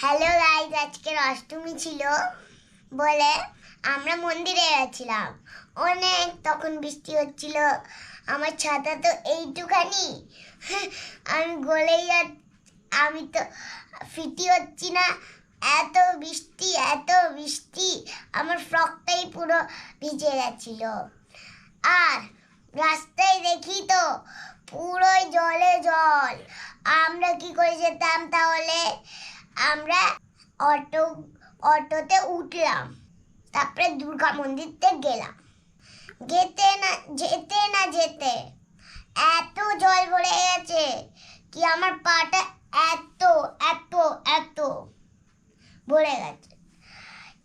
Hello guys আজকের অষ্টমী ছিল বলে আমরা মন্দিরে গেছিলাম। অনেক তখন বৃষ্টি হচ্ছিল, আমার ছাতা তো এইটুখানি। আমি গলেই যা আমি তো ফিটি হচ্ছি না। এত বৃষ্টি এত বৃষ্টি, আমার ফ্রকটাই পুরো ভিজে গেছিল। আর রাস্তায় দেখি তো পুরোই জলে জল। আমরা কি করে যেতাম তাহলে? আমরা অটো, অটোতে উঠলাম। তারপরে দুর্গা মন্দিরতে গেলাম। যেতে না যেতে না যেতে এত জল ভরে গেছে কি আমার পাটা এত এত এত ভরে গেছে।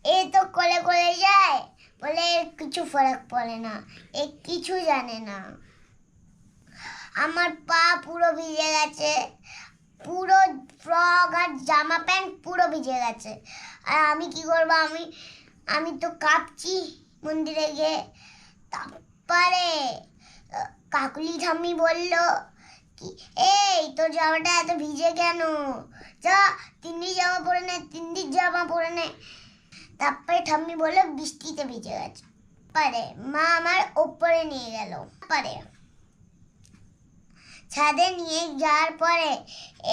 এ তো কোলে কোলে যায়, বলে এর কিছু ফারাক পড়ে না, এ কিছু জানে না। আমার পা পুরো ভিজে গেছে। পুরো ফ্রক আর জামা প্যান্ট পুরো ভিজে গেছে। আর আমি কি করব? আমি আমি তো কাঁপছি মন্দিরে গিয়ে। তারপরে, কাকুলি ঠাম্মি বলল কি, এই, তোর জামাটা এত ভিজে কেন? যা তিন্নি জামা পরে নে তিন্দির জামা পরে নে। তারপরে ঠাম্মি বলল, বৃষ্টিতে ভিজে গেছে। পারে মা আমার ওপরে নিয়ে গেল। পারে ছাদে নিয়ে যাওয়ার পরে,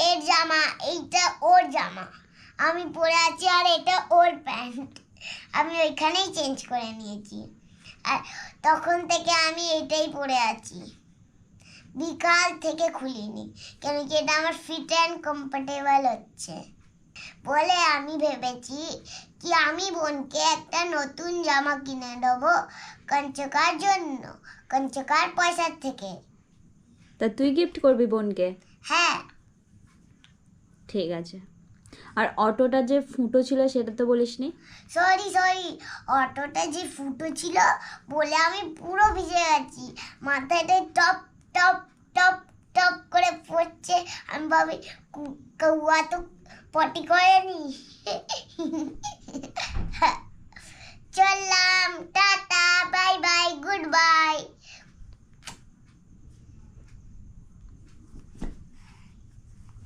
এর জামা, এইটা ওর জামা। আমি পরে আছি আর এটা ওর প্যান্ট। আমি ওইখানেই চেঞ্জ করে নিয়েছি। আর তখন থেকে আমি এটাই পরে আছি। বিকাল থেকে খুলিনি, কেন কি এটা আমার ফিট অ্যান্ড কমফোর্টেবল হচ্ছে। বলে আমি ভেবেছি কি আমি বোনকে একটা নতুন জামা কিনে দেবো কঞ্চকার জন্য কঞ্চকার পয়সার থেকে। তা তুই গিফট করবি বোনকে? হ্যাঁ। ঠিক আছে। আর অটোটা যে ফুটো ছিল সেটা তো বলিসনি সরি সরি। অটোটা যে ফুটো ছিল বলে আমি পুরো ভিজে গেছি মাথাটা টপ টপ টপ টপ করে পড়ছে। আমি ভাবি কু- কৌয়া তো পটি করেনি